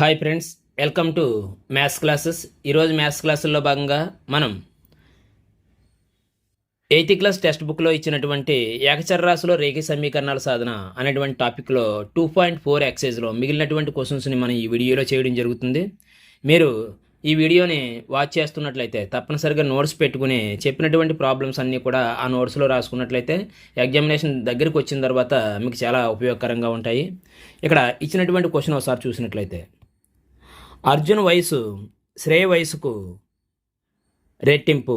Hi friends welcome to maths classes. ఈరోజు maths క్లాసుల్లో భాగంగా మనం ఎయిత్ క్లాస్ టెక్స్ట్ బుక్లో ఇచ్చినటువంటి ఏకచరరాశిలో రేఖ సమీకరణాల సాధన అనేటువంటి టాపిక్లో టూ పాయింట్ ఫోర్ ఎక్సైజ్లో మిగిలినటువంటి క్వశ్చన్స్ని మనం ఈ వీడియోలో చేయడం జరుగుతుంది. మీరు ఈ వీడియోని వాచ్ చేస్తున్నట్లయితే తప్పనిసరిగా నోట్స్ పెట్టుకుని చెప్పినటువంటి ప్రాబ్లమ్స్ అన్నీ కూడా ఆ నోట్స్లో రాసుకున్నట్లయితే ఎగ్జామినేషన్ దగ్గరికి వచ్చిన తర్వాత మీకు చాలా ఉపయోగకరంగా ఉంటాయి. ఇక్కడ ఇచ్చినటువంటి క్వశ్చన్ ఒకసారి చూసినట్లయితే అర్జున్ వయసు శ్రేయ వయసుకు రెట్టింపు.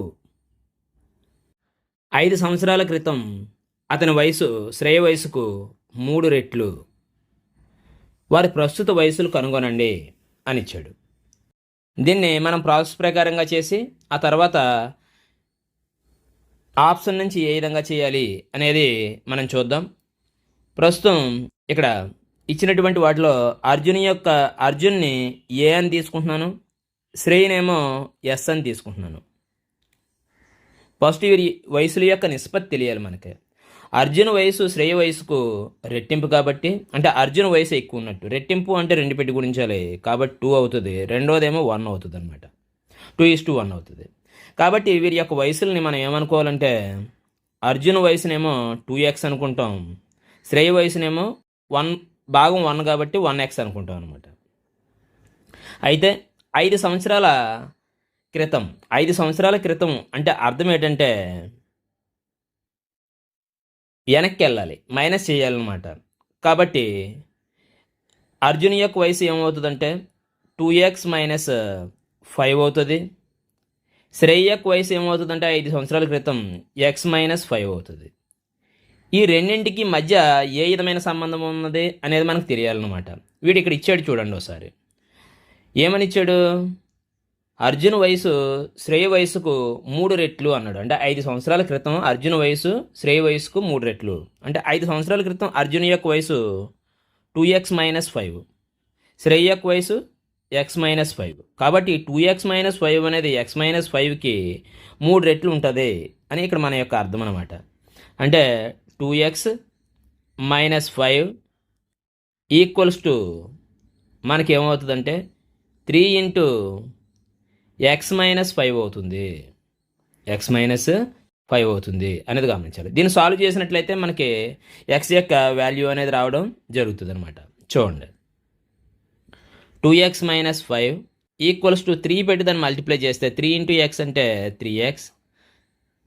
ఐదు సంవత్సరాల క్రితం అతని వయసు శ్రేయ వయసుకు మూడు రెట్లు. వారి ప్రస్తుత వయసులు కనుగొనండి అనిచ్చాడు దీన్ని మనం ప్రాసెస్ ప్రకారంగా చేసి ఆ తర్వాత ఆప్షన్ నుంచి ఏ విధంగా చేయాలి అనేది మనం చూద్దాం. ప్రస్తుతం ఇక్కడ ఇచ్చినటువంటి వాటిలో అర్జున్ యొక్క అర్జున్ని ఏ అని తీసుకుంటున్నాను? శ్రేయనేమో ఎస్ అని తీసుకుంటున్నాను. ఫస్ట్ వీరి వయసుల యొక్క నిష్పత్తి తెలియాలి మనకి. అర్జున్ వయసు శ్రేయ వయసుకు రెట్టింపు కాబట్టి అంటే అర్జున్ వయసు ఎక్కువ ఉన్నట్టు. రెట్టింపు అంటే రెండు పెట్టి గుణించాలి కాబట్టి టూ అవుతుంది. రెండోదేమో వన్ అవుతుంది అనమాట టూ ఈస్ టూ వన్ అవుతుంది. కాబట్టి వీరి యొక్క వయసుల్ని మనం ఏమనుకోవాలంటే అర్జున్ వయసునేమో టూ ఎక్స్ అనుకుంటాం. శ్రేయ వయసునేమో వన్ భాగం వన్ కాబట్టి వన్ ఎక్స్ అనుకుంటాం అనమాట అయితే ఐదు సంవత్సరాల క్రితం ఐదు సంవత్సరాల క్రితం అంటే అర్థం ఏంటంటే వెనక్కి వెళ్ళాలి మైనస్ చేయాలన్నమాట. కాబట్టి అర్జున్ యొక్క వయసు ఏమవుతుందంటే టూ ఎక్స్ మైనస్ ఫైవ్ అవుతుంది. శ్రేయ యొక్క వయసు ఏమవుతుందంటే ఐదు సంవత్సరాల క్రితం ఎక్స్ మైనస్ ఫైవ్ అవుతుంది. ఈ రెండింటికి మధ్య ఏ విధమైన సంబంధం ఉన్నది అనేది మనకు తెలియాలన్నమాట. వీడు ఇక్కడ ఇచ్చాడు చూడండి ఒకసారి. ఏమని ఇచ్చాడు? అర్జున్ వయసు శ్రేయ వయసుకు మూడు రెట్లు అన్నాడు. అంటే ఐదు సంవత్సరాల క్రితం అర్జున్ వయసు శ్రేయ వయసుకు మూడు రెట్లు. అంటే ఐదు సంవత్సరాల క్రితం అర్జున్ యొక్క వయసు two x minus five. Shreya యొక్క వయసు ఎక్స్ మైనస్ ఫైవ్. కాబట్టి టూ ఎక్స్ మైనస్ ఫైవ్ అనేది ఎక్స్ మైనస్ ఫైవ్కి మూడు రెట్లు ఉంటుంది అని ఇక్కడ మన యొక్క అర్థం అనమాట అంటే two x minus five equals to మనకి ఏమవుతుందంటే three into x minus five అవుతుంది. ఎక్స్ మైనస్ ఫైవ్ అవుతుంది అనేది గమనించాలి. దీన్ని సాల్వ్ చేసినట్లయితే మనకి ఎక్స్ యొక్క వాల్యూ అనేది రావడం జరుగుతుంది అనమాట చూడండి. Two x minus five equals to three పెట్టి దాన్ని మల్టిప్లై చేస్తే త్రీ ఇంటూ ఎక్స్ అంటే three x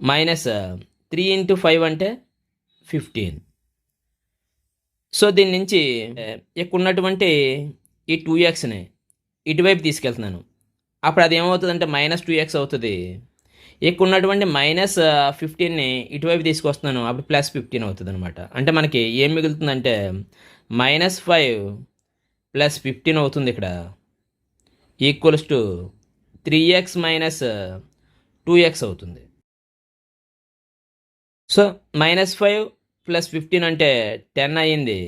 minus three into five అంటే ఫిఫ్టీన్. సో దీని నుంచి ఇక్కడ ఉన్నటువంటి ఈ టూ ఎక్స్ని ఇటువైపు తీసుకెళ్తున్నాను. అప్పుడు అది ఏమవుతుందంటే మైనస్ టూ ఎక్స్ అవుతుంది. ఎక్కువ ఉన్నటువంటి మైనస్ ఫిఫ్టీన్ని ఇటువైపు తీసుకొస్తున్నాను. అప్పుడు ప్లస్ ఫిఫ్టీన్ అవుతుంది అనమాట అంటే మనకి ఏం మిగులుతుందంటే మైనస్ ఫైవ్ ప్లస్ ఫిఫ్టీన్ అవుతుంది ఇక్కడ. Equals to three x minus two x అవుతుంది. So minus five plus fifteen అంటే టెన్ అయ్యింది.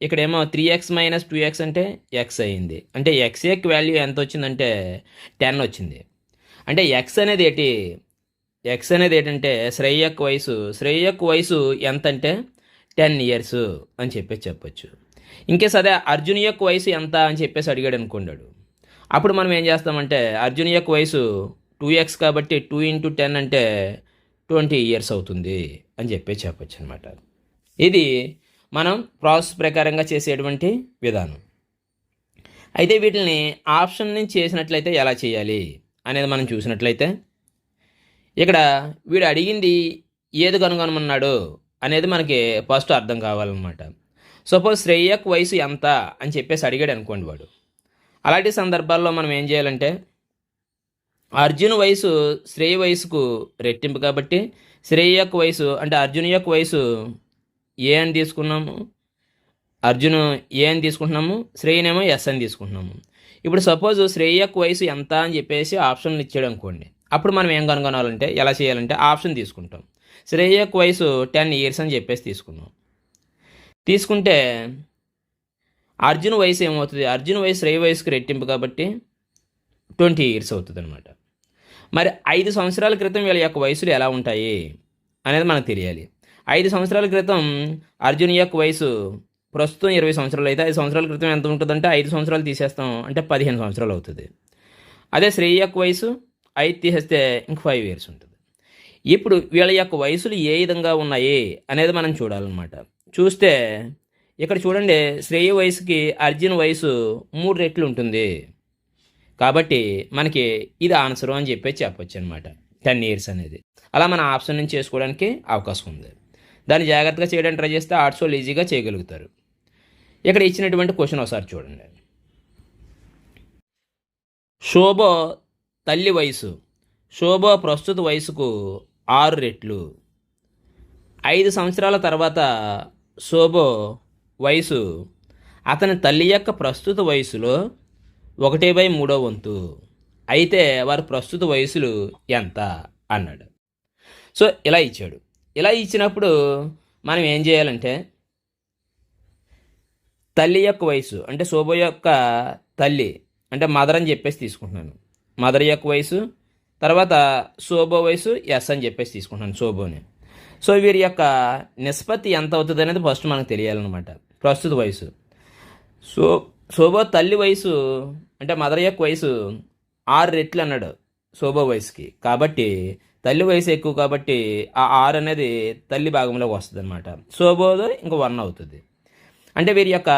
ఇక్కడేమో three x minus two x అంటే ఎక్స్ అయ్యింది. అంటే ఎక్స్ యొక్క వాల్యూ ఎంత వచ్చిందంటే టెన్ వచ్చింది. అంటే ఎక్స్ అనేది ఏంటి? ఎక్స్ అనేది ఏంటంటే శ్రేయ యొక్క వయసు. శ్రేయ యొక్క వయసు ఎంత అంటే టెన్ ఇయర్స్ అని చెప్పేసి చెప్పొచ్చు. ఇంకేస్ అదే అర్జున్ యొక్క వయసు ఎంత అని చెప్పేసి అడిగాడు అనుకున్నాడు అప్పుడు మనం ఏం చేస్తామంటే అర్జున్ యొక్క వయసు టూ ఎక్స్ కాబట్టి టూ ఇంటూ టెన్ అంటే ట్వంటీ ఇయర్స్ అవుతుంది అని చెప్పి చెప్పచ్చు అనమాట ఇది మనం ప్రాసెస్ ప్రకారంగా చేసేటువంటి విధానం. అయితే వీటిని ఆప్షన్ నుంచి చేసినట్లయితే ఎలా చేయాలి అనేది మనం చూసినట్లయితే ఇక్కడ వీడు అడిగింది ఏది కనుగొనమన్నాడు అనేది మనకి ఫస్ట్ అర్థం కావాలన్నమాట. సపోజ్ శ్రేయక్ వయసు ఎంత అని చెప్పేసి అడిగాడు అనుకోండి వాడు. అలాంటి సందర్భాల్లో మనం ఏం చేయాలంటే అర్జున్ వయసు శ్రేయ వయసుకు రెట్టింపు కాబట్టి శ్రేయక్ వయసు అంటే అర్జున్ యొక్క వయసు ఏ అని తీసుకున్నాము? అర్జున్ ఏ అని తీసుకుంటున్నాము? శ్రేయనేమో ఎస్ అని తీసుకుంటున్నాము. ఇప్పుడు సపోజ్ శ్రేయక్ వయసు ఎంత అని చెప్పేసి ఆప్షన్లు ఇచ్చాడు అనుకోండి. అప్పుడు మనం ఏం కనుగొనాలంటే ఎలా చేయాలంటే ఆప్షన్ తీసుకుంటాం. శ్రేయక్ వయసు టెన్ ఇయర్స్ అని చెప్పేసి తీసుకున్నాం తీసుకుంటే అర్జున్ వయసు ఏమవుతుంది? అర్జున్ వయసు శ్రేయ వయసుకు రెట్టింపు కాబట్టి ట్వంటీ ఇయర్స్ అవుతుంది అనమాట మరి ఐదు సంవత్సరాల క్రితం వీళ్ళ యొక్క వయసులు ఎలా ఉంటాయి అనేది మనకు తెలియాలి. ఐదు సంవత్సరాల క్రితం అర్జున్ యొక్క వయసు ప్రస్తుతం ఇరవై సంవత్సరాలు అయితే ఐదు సంవత్సరాల క్రితం ఎంత ఉంటుందంటే ఐదు సంవత్సరాలు తీసేస్తాం అంటే పదిహేను సంవత్సరాలు అవుతుంది. అదే శ్రీ యొక్క వయసు ఐదు తీసేస్తే ఇంక ఫైవ్ ఇయర్స్ ఉంటుంది. ఇప్పుడు వీళ్ళ యొక్క వయసులు ఏ విధంగా ఉన్నాయి అనేది మనం చూడాలన్నమాట. చూస్తే ఇక్కడ చూడండి శ్రేయ వయసుకి అర్జున్ వయసు మూడు రెట్లు ఉంటుంది. కాబట్టి మనకి ఇది ఆన్సరు అని చెప్పేసి చెప్పొచ్చు అనమాట టెన్ ఇయర్స్ అనేది. అలా మన ఆప్షన్ నుంచి చేసుకోవడానికి అవకాశం ఉంది. దాన్ని జాగ్రత్తగా చేయడానికి ట్రై చేస్తే ఆర్ట్స్ వాళ్ళు ఈజీగా చేయగలుగుతారు. ఇక్కడ ఇచ్చినటువంటి క్వశ్చన్ ఒకసారి చూడండి. శోభో తల్లి వయసు. శోభో ప్రస్తుత వయసుకు ఆరు రెట్లు. ఐదు సంవత్సరాల తర్వాత శోభో వయసు. అతని తల్లి యొక్క ప్రస్తుత వయసులో ఒకటి బై మూడో వంతు. అయితే వారి ప్రస్తుత వయసులు ఎంత? అన్నాడు. సో ఇలా ఇచ్చాడు. ఇలా ఇచ్చినప్పుడు మనం ఏం చేయాలంటే తల్లి యొక్క వయసు అంటే శోభ యొక్క తల్లి అంటే మదర్ అని చెప్పేసి తీసుకుంటున్నాను. మదర్ యొక్క వయసు తర్వాత శోభ వయసు ఎస్ అని చెప్పేసి తీసుకుంటున్నాను శోభోని. సో వీరి యొక్క నిష్పత్తి ఎంత అవుతుంది అనేది ఫస్ట్ మనకు తెలియాలన్నమాట. ప్రస్తుత వయసు. సో శోభ తల్లి వయసు అంటే మదర్ యొక్క వయసు ఆరు రెట్లు అన్నాడు శోభ వయసుకి. కాబట్టి తల్లి వయసు ఎక్కువ కాబట్టి ఆ ఆరు అనేది తల్లి భాగంలోకి వస్తుంది అనమాట శోభోదో ఇంకా వన్ అవుతుంది. అంటే వీరి యొక్క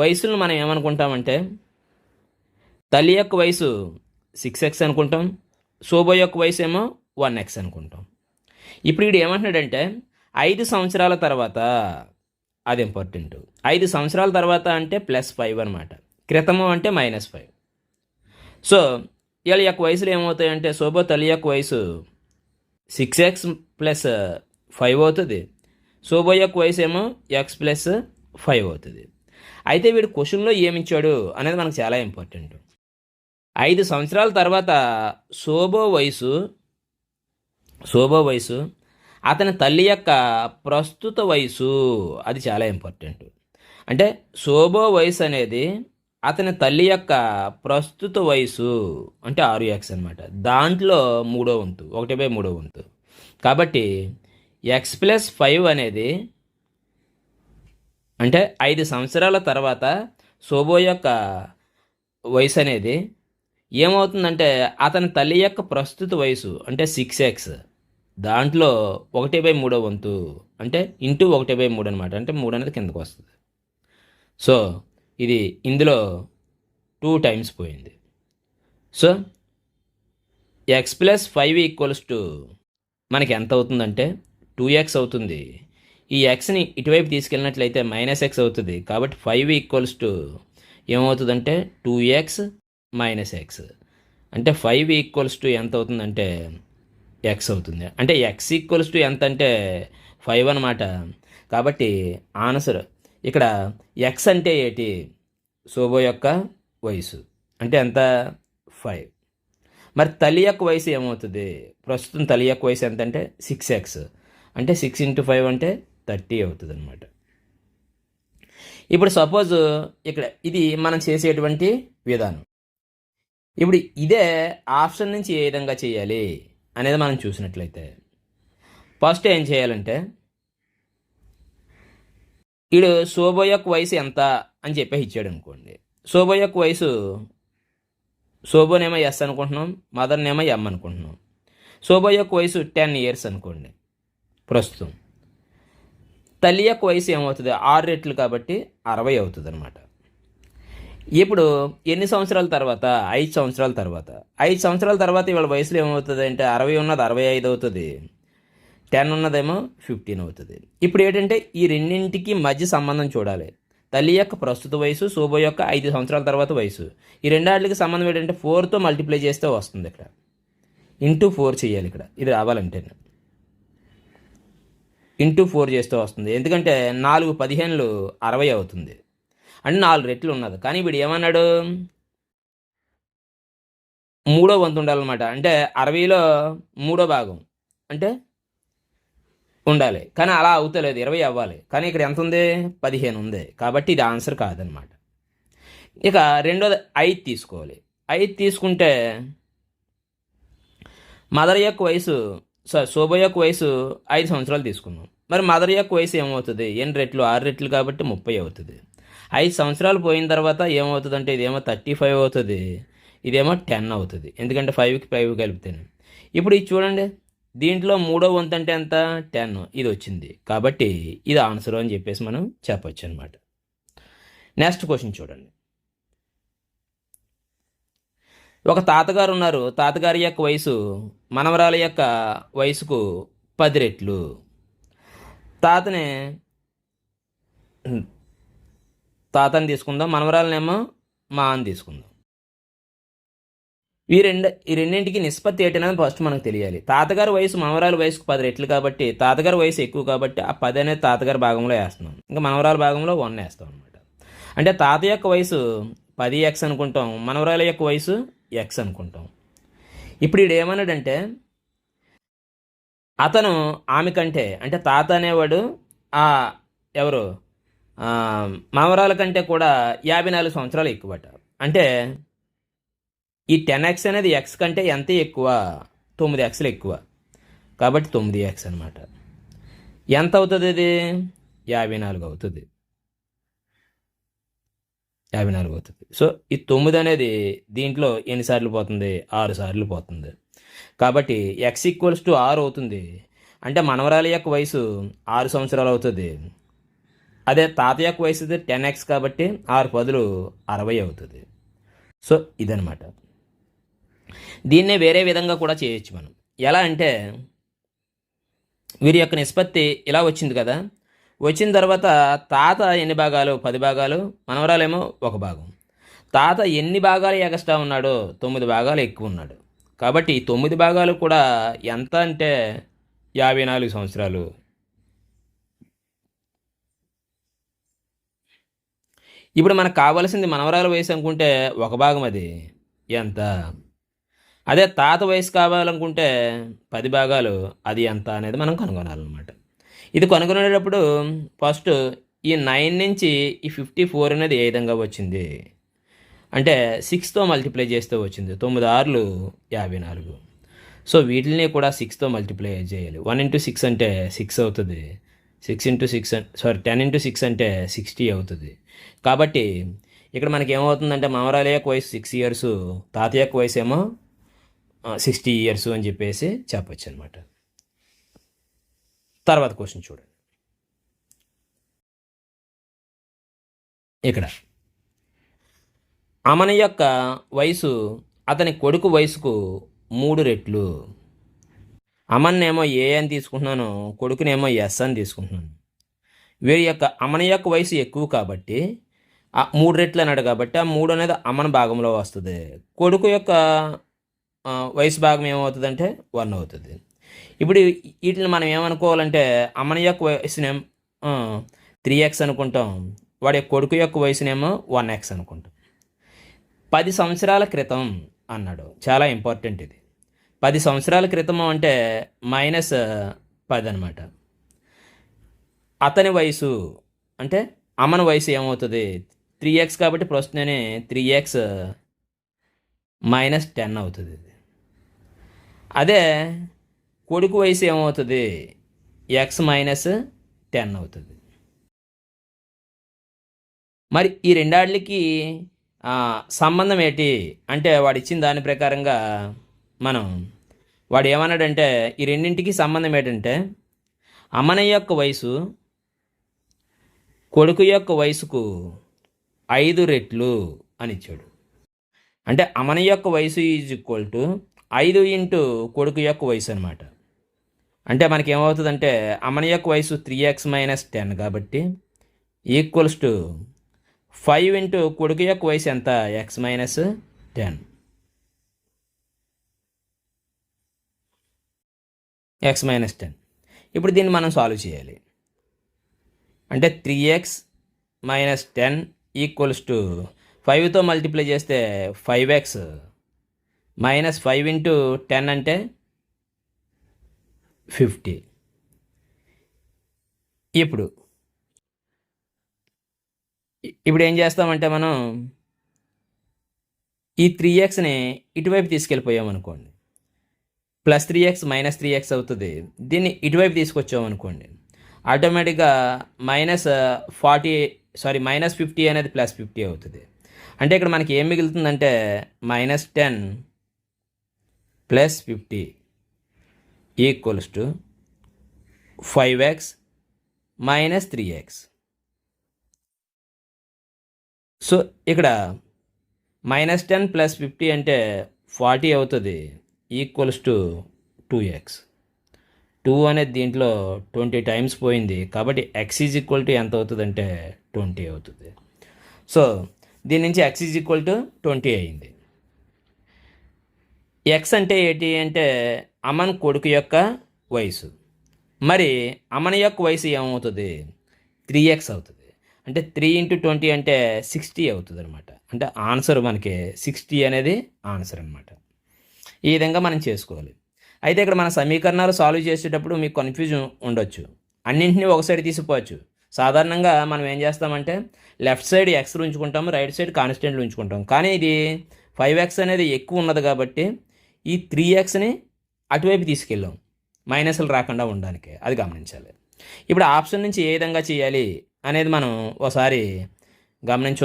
వయసులను మనం ఏమనుకుంటామంటే తల్లి యొక్క వయసు సిక్స్ ఎక్స్ అనుకుంటాం శోభ యొక్క వయసు ఏమో వన్ ఎక్స్ అనుకుంటాం. ఇప్పుడు వీడు ఏమంటున్నాడంటే ఐదు సంవత్సరాల తర్వాత అది ఇంపార్టెంట్ ఐదు సంవత్సరాల తర్వాత అంటే ప్లస్ ఫైవ్ అనమాట క్రితము అంటే మైనస్ ఫైవ్ సో వీళ్ళ యొక్క వయసులు ఏమవుతాయంటే శోభ తల్లి యొక్క వయసు సిక్స్ ఎక్స్ ప్లస్ ఫైవ్ అవుతుంది. శోభ యొక్క వయసు ఏమో ఎక్స్ ప్లస్ ఫైవ్ అవుతుంది. అయితే వీడు క్వశ్చన్లో ఏమిచ్చాడు అనేది మనకు చాలా ఇంపార్టెంట్ ఐదు సంవత్సరాల తర్వాత శోభో వయసు శోభో వయసు అతని తల్లి యొక్క ప్రస్తుత వయసు అది చాలా ఇంపార్టెంట్. అంటే శోభో వయసు అనేది అతని తల్లి యొక్క ప్రస్తుత వయసు అంటే ఆరు ఎక్స్ అనమాట దాంట్లో మూడో వంతు ఒకటి బై మూడో వంతు. కాబట్టి ఎక్స్ ప్లస్ ఫైవ్ అనేది అంటే ఐదు సంవత్సరాల తర్వాత శోభో యొక్క వయసు అనేది ఏమవుతుందంటే అతని తల్లి యొక్క ప్రస్తుత వయసు అంటే సిక్స్ ఎక్స్ దాంట్లో ఒకటి బై మూడో వంతు అంటే ఇంటూ ఒకటి బై మూడు అనమాట అంటే మూడు అనేది కిందకు వస్తుంది. సో ఇది ఇందులో టూ టైమ్స్ పోయింది. So x plus five equals to మనకి ఎంత అవుతుందంటే టూ ఎక్స్ అవుతుంది. ఈ ఎక్స్ని ఇటువైపు తీసుకెళ్ళినట్లయితే మైనస్ ఎక్స్ అవుతుంది. కాబట్టి ఫైవ్ ఈక్వల్స్ టు ఏమవుతుందంటే టూ ఎక్స్ మైనస్ ఎక్స్. అంటే ఫైవ్ ఈక్వల్స్ టు ఎంత అవుతుందంటే ఎక్స్ అవుతుంది. అంటే ఎక్స్ ఈక్వల్స్ టు ఎంత అంటే ఫైవ్ అనమాట కాబట్టి ఆన్సర్ ఇక్కడ ఎక్స్ అంటే ఏంటి? శోభో యొక్క వయసు అంటే ఎంత? ఫైవ్ మరి తల్లి యొక్క వయసు ఏమవుతుంది? ప్రస్తుతం తల్లి యొక్క వయసు ఎంత అంటే సిక్స్ ఎక్స్ అంటే సిక్స్ ఇంటూ ఫైవ్ అంటే థర్టీ అవుతుంది అనమాట ఇప్పుడు సపోజ్ ఇక్కడ ఇది మనం చేసేటువంటి విధానం. ఇప్పుడు ఇదే ఆప్షన్ నుంచి ఏ విధంగా చేయాలి? అనేది మనం చూసినట్లయితే. ఫస్ట్ ఏం చేయాలంటే వీడు శోభ యొక్క వయసు ఎంత అని చెప్పి ఇచ్చాడు అనుకోండి శోభ యొక్క వయసు శోభనేమో ఎస్ అనుకుంటున్నాం మదర్నేమో ఎం అనుకుంటున్నాం. శోభ యొక్క వయసు టెన్ ఇయర్స్ అనుకోండి ప్రస్తుతం. తల్లి యొక్క వయసు ఏమవుతుంది? ఆరు రెట్లు కాబట్టి అరవై అవుతుంది అనమాట ఇప్పుడు ఎన్ని సంవత్సరాల తర్వాత? ఐదు సంవత్సరాల తర్వాత. ఐదు సంవత్సరాల తర్వాత ఇవాళ వయసులో ఏమవుతుంది అంటే అరవై ఉన్నది అరవై ఐదు అవుతుంది. టెన్ ఉన్నదేమో ఫిఫ్టీన్ అవుతుంది. ఇప్పుడు ఏంటంటే ఈ రెండింటికి మధ్య సంబంధం చూడాలి. తల్లి యొక్క ప్రస్తుత వయసు శోభ యొక్క ఐదు సంవత్సరాల తర్వాత వయసు. ఈ రెండాటికి సంబంధం ఏంటంటే ఫోర్తో మల్టిప్లై చేస్తే వస్తుంది ఇక్కడ. ఇంటూ ఫోర్ చేయాలి ఇక్కడ. ఇది రావాలంటే. ఇంటూ ఫోర్ చేస్తే వస్తుంది. ఎందుకంటే నాలుగు పదిహేనులు అరవై అవుతుంది. అంటే నాలుగు రెట్లు ఉన్నది. కానీ వీడు ఏమన్నాడు? మూడో వంతు ఉండాలన్నమాట. అంటే అరవైలో మూడో భాగం అంటే ఉండాలి. కానీ అలా అవుతలేదు. ఇరవై అవ్వాలి. కానీ ఇక్కడ ఎంత ఉంది? పదిహేను ఉంది. కాబట్టి ఇది ఆన్సర్ కాదనమాట ఇక రెండోది ఐదు తీసుకోవాలి. ఐదు తీసుకుంటే మదర్ యొక్క వయసు సారీ శోభ యొక్క వయసు ఐదు సంవత్సరాలు తీసుకున్నాం. మరి మదర్ యొక్క వయసు ఏమవుతుంది? ఎన్ని రెట్లు? ఆరు రెట్లు కాబట్టి ముప్పై అవుతుంది. ఐదు సంవత్సరాలు పోయిన తర్వాత ఏమవుతుందంటే ఇదేమో థర్టీ ఫైవ్ అవుతుంది. ఇదేమో టెన్ అవుతుంది. ఎందుకంటే ఫైవ్కి ఫైవ్ కలిపితేనే ఇప్పుడు ఇది చూడండి. దీంట్లో మూడో వంతు అంటే ఎంత? టెన్. ఇది వచ్చింది. కాబట్టి ఇది ఆన్సర్ అని చెప్పేసి మనం చెప్పొచ్చు అనమాట నెక్స్ట్ క్వశ్చన్ చూడండి. ఒక తాతగారు ఉన్నారు. తాతగారి యొక్క వయసు మనవరాల యొక్క వయసుకు పది రెట్లు. తాతనే తాతని తీసుకుందాం మనవరాలనేమో మా అని తీసుకుందాం. ఈ రెండు ఈ రెండింటికి నిష్పత్తి ఏంటనేది ఫస్ట్ మనకు తెలియాలి. తాతగారి వయసు మనవరాల వయసుకు పది రెట్లు కాబట్టి తాతగారి వయసు ఎక్కువ కాబట్టి ఆ పది అనేది తాతగారి భాగంలో వేస్తున్నాం. ఇంకా మనవరాల భాగంలో వన్ వేస్తాం అనమాట అంటే తాత యొక్క వయసు పది ఎక్స్ అనుకుంటాం మనవరాల యొక్క వయసు ఎక్స్ అనుకుంటాం. ఇప్పుడు ఈడు ఏమన్నాడంటే అతను ఆమె కంటే అంటే తాత అనేవాడు ఆ ఎవరు? మామరాల మనవరాల కంటే కూడా యాభై నాలుగు సంవత్సరాలు ఎక్కువట అంటే. ఈ టెన్ ఎక్స్ అనేది ఎక్స్ కంటే ఎంత ఎక్కువ? తొమ్మిది ఎక్స్లు ఎక్కువ. కాబట్టి తొమ్మిది ఎక్స్ అనమాట ఎంత అవుతుంది ఇది? యాభై నాలుగు అవుతుంది. యాభై నాలుగు అవుతుంది. సో ఈ తొమ్మిది అనేది దీంట్లో ఎన్నిసార్లు పోతుంది? ఆరు సార్లు పోతుంది. కాబట్టి ఎక్స్ ఈక్వల్స్ టు ఆరు అవుతుంది. అంటే మనవరాల యొక్క వయసు ఆరు సంవత్సరాలు అవుతుంది. అదే తాతయ్యకు యొక్క వయసు టెన్ ఎక్స్ కాబట్టి ఆరు పదులు అరవై అవుతుంది. సో ఇదనమాట దీన్నే వేరే విధంగా కూడా చేయొచ్చు మనం. ఎలా అంటే వీరి యొక్క నిష్పత్తి ఇలా వచ్చింది కదా. వచ్చిన తర్వాత తాత ఎన్ని భాగాలు? పది భాగాలు? మనవరాలేమో ఒక భాగం. తాత ఎన్ని భాగాలు ఎగస్ట్రా ఉన్నాడో తొమ్మిది భాగాలు ఎక్కువ ఉన్నాడు. కాబట్టి తొమ్మిది భాగాలు కూడా ఎంత అంటే యాభై నాలుగు సంవత్సరాలు ఇప్పుడు మనకు కావాల్సింది మనవరాల వయసు అనుకుంటే ఒక భాగం అది. ఎంత? అదే తాత వయసు కావాలనుకుంటే పది భాగాలు. అది ఎంత అనేది మనం కనుగొనాలన్నమాట. ఇది కనుగొనేటప్పుడు ఫస్ట్ ఈ నైన్ నుంచి ఈ ఫిఫ్టీ ఫోర్ అనేది ఏ విధంగా వచ్చింది? అంటే సిక్స్తో మల్టిప్లై చేస్తే వచ్చింది. తొమ్మిది ఆరులు యాభై నాలుగు. సో వీటిని కూడా సిక్స్తో మల్టిప్లై చేయాలి. వన్ ఇంటూ సిక్స్ అంటే సిక్స్ అవుతుంది. Six into six sorry ten into six అంటే సిక్స్టీ అవుతుంది. కాబట్టి ఇక్కడ మనకి ఏమవుతుందంటే మామరాలి యొక్క వయసు సిక్స్ ఇయర్స్ తాత యొక్క వయసు ఏమో సిక్స్టీ ఇయర్స్ అని చెప్పేసి చెప్పొచ్చు అనమాట తర్వాత క్వశ్చన్ చూడండి. ఇక్కడ. అమన యొక్క వయసు అతని కొడుకు వయసుకు మూడు రెట్లు. అమన్నేమో ఏ అని తీసుకుంటున్నాను కొడుకునేమో ఎస్ అని తీసుకుంటున్నాను. వీరి యొక్క అమన యొక్క వయసు ఎక్కువ కాబట్టి ఆ మూడు రెట్లు అన్నాడు కాబట్టి ఆ మూడు అనేది అమన భాగంలో వస్తుంది. కొడుకు యొక్క వయసు భాగం ఏమవుతుందంటే వన్ అవుతుంది. ఇప్పుడు వీటిని మనం ఏమనుకోవాలంటే అమన యొక్క వయసునేమో త్రీ ఎక్స్ అనుకుంటాం. వాడి కొడుకు యొక్క వయసునేమో వన్ ఎక్స్ అనుకుంటాం. పది సంవత్సరాల క్రితం అన్నాడు. చాలా ఇంపార్టెంట్ ఇది. పది సంవత్సరాల క్రితం అంటే మైనస్ పది అనమాట అతని వయసు అంటే అమ్మని వయసు ఏమవుతుంది? త్రీ ఎక్స్ కాబట్టి ప్రస్తుతనే త్రీ ఎక్స్ మైనస్ టెన్ అవుతుంది. అదే కొడుకు వయసు ఏమవుతుంది? ఎక్స్ మైనస్ టెన్ అవుతుంది. మరి ఈ రెండాళ్ళకి సంబంధం ఏంటి? అంటే వాడు ఇచ్చిన దాని ప్రకారంగా మనం వాడు ఏమన్నాడంటే ఈ రెండింటికి సంబంధం ఏంటంటే అమ్మన యొక్క వయసు కొడుకు యొక్క వయసుకు ఐదు రెట్లు అని ఇచ్చాడు. అంటే అమన యొక్క వయసు ఈజ్ ఈక్వల్ టు ఐదు ఇంటూ కొడుకు యొక్క వయసు అనమాట అంటే మనకి ఏమవుతుందంటే అమన యొక్క వయసు త్రీ ఎక్స్ మైనస్ టెన్ కాబట్టి ఈక్వల్స్ టు ఫైవ్ ఇంటూ కొడుకు యొక్క వయసు ఎంత? X minus ten x minus ten ఇప్పుడు దీన్ని మనం సాల్వ్ చేయాలి. అంటే three x minus ten equals to ఫైవ్తో multiply చేస్తే five x minus five into ten అంటే ఫిఫ్టీ ఇప్పుడు ఇప్పుడు ఏం చేస్తామంటే మనం ఈ త్రీ ఎక్స్ని ఇటువైపు తీసుకెళ్ళిపోయాం అనుకోండి. Plus three x minus three x అవుతుంది. దీన్ని ఇటువైపు తీసుకొచ్చామనుకోండి ఆటోమేటిక్గా minus forty sorry minus fifty అనేది ప్లస్ ఫిఫ్టీ అవుతుంది. అంటే ఇక్కడ మనకి ఏం మిగులుతుందంటే minus ten plus fifty equals to five x minus three x. So ఇక్కడ మైనస్ టెన్ ప్లస్ ఫిఫ్టీ అంటే ఫార్టీ అవుతుంది equals to two x. Two అనేది దీంట్లో ట్వంటీ టైమ్స్ పోయింది. కాబట్టి ఎక్స్ ఈజ్ ఈక్వల్ టు ఎంత అవుతుంది అంటే ట్వంటీ అవుతుంది. సో దీని నుంచి x is equal to twenty అయింది. ఎక్స్ అంటే ఏంటి అంటే అమన్ కొడుకు యొక్క వయసు. మరి అమన్ యొక్క వయసు ఏమవుతుంది? త్రీ ఎక్స్ అవుతుంది. అంటే త్రీ ఇంటూ ట్వంటీ అంటే సిక్స్టీ అవుతుంది అనమాట అంటే ఆన్సర్ మనకి సిక్స్టీ అనేది ఆన్సర్ అనమాట ఈ విధంగా మనం చేసుకోవాలి. అయితే ఇక్కడ మన సమీకరణాలు సాల్వ్ చేసేటప్పుడు మీకు కన్ఫ్యూజన్ ఉండొచ్చు. అన్నింటినీ ఒక సైడ్ తీసిపోవచ్చు. సాధారణంగా మనం ఏం చేస్తామంటే లెఫ్ట్ సైడ్ ఎక్స్ ఉంచుకుంటాము రైట్ సైడ్ కాన్స్టెంట్లు ఉంచుకుంటాం కానీ ఇది ఫైవ్ ఎక్స్ అనేది ఎక్కువ ఉన్నది కాబట్టి ఈ త్రీ ఎక్స్ని అటువైపు తీసుకెళ్ళాం. మైనస్లు రాకుండా ఉండడానికి. అది గమనించాలి. ఇప్పుడు ఆప్షన్ నుంచి ఏ విధంగా చేయాలి అనేది మనం ఒకసారి గమనించి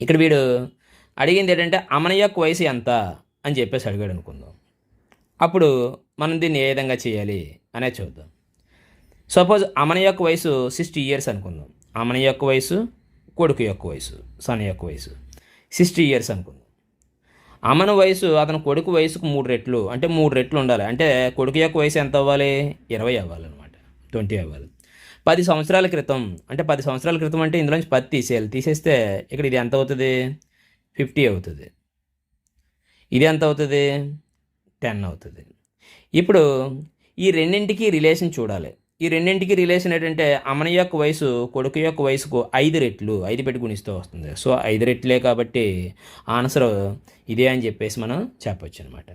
ఇక్కడ వీడు అడిగింది ఏంటంటే అమన యొక్క వయసు ఎంత అని చెప్పేసి అడిగాడు అనుకుందాం. అప్పుడు మనం దీన్ని ఏ విధంగా చేయాలి అనేది చూద్దాం. సపోజ్ అమన యొక్క వయసు సిక్స్టీ ఇయర్స్ అనుకుందాం. అమన యొక్క వయసు కొడుకు యొక్క వయసు సన్ యొక్క వయసు సిక్స్టీ ఇయర్స్ అనుకుందాం. అమన వయసు అతని కొడుకు వయసుకు మూడు రెట్లు అంటే మూడు రెట్లు ఉండాలి. అంటే కొడుకు యొక్క వయసు ఎంత అవ్వాలి? ఇరవై అవ్వాలన్నమాట. ట్వంటీ అవ్వాలి. పది సంవత్సరాల క్రితం అంటే పది సంవత్సరాల క్రితం అంటే ఇందులోంచి పది తీసేయాలి. తీసేస్తే ఇక్కడ ఇది ఎంత అవుతుంది? ఫిఫ్టీ అవుతుంది. ఇది ఎంత అవుతుంది? టెన్ అవుతుంది. ఇప్పుడు ఈ రెండింటికి రిలేషన్ చూడాలి. ఈ రెండింటికి రిలేషన్ ఏంటంటే అమన యొక్క వయసు కొడుకు యొక్క వయసుకు ఐదు రెట్లు ఐదు పెట్టి గుణిస్తూ వస్తుంది. సో ఐదు రెట్లే కాబట్టి ఆన్సర్ ఇదే అని చెప్పేసి మనం చెప్పొచ్చు అనమాట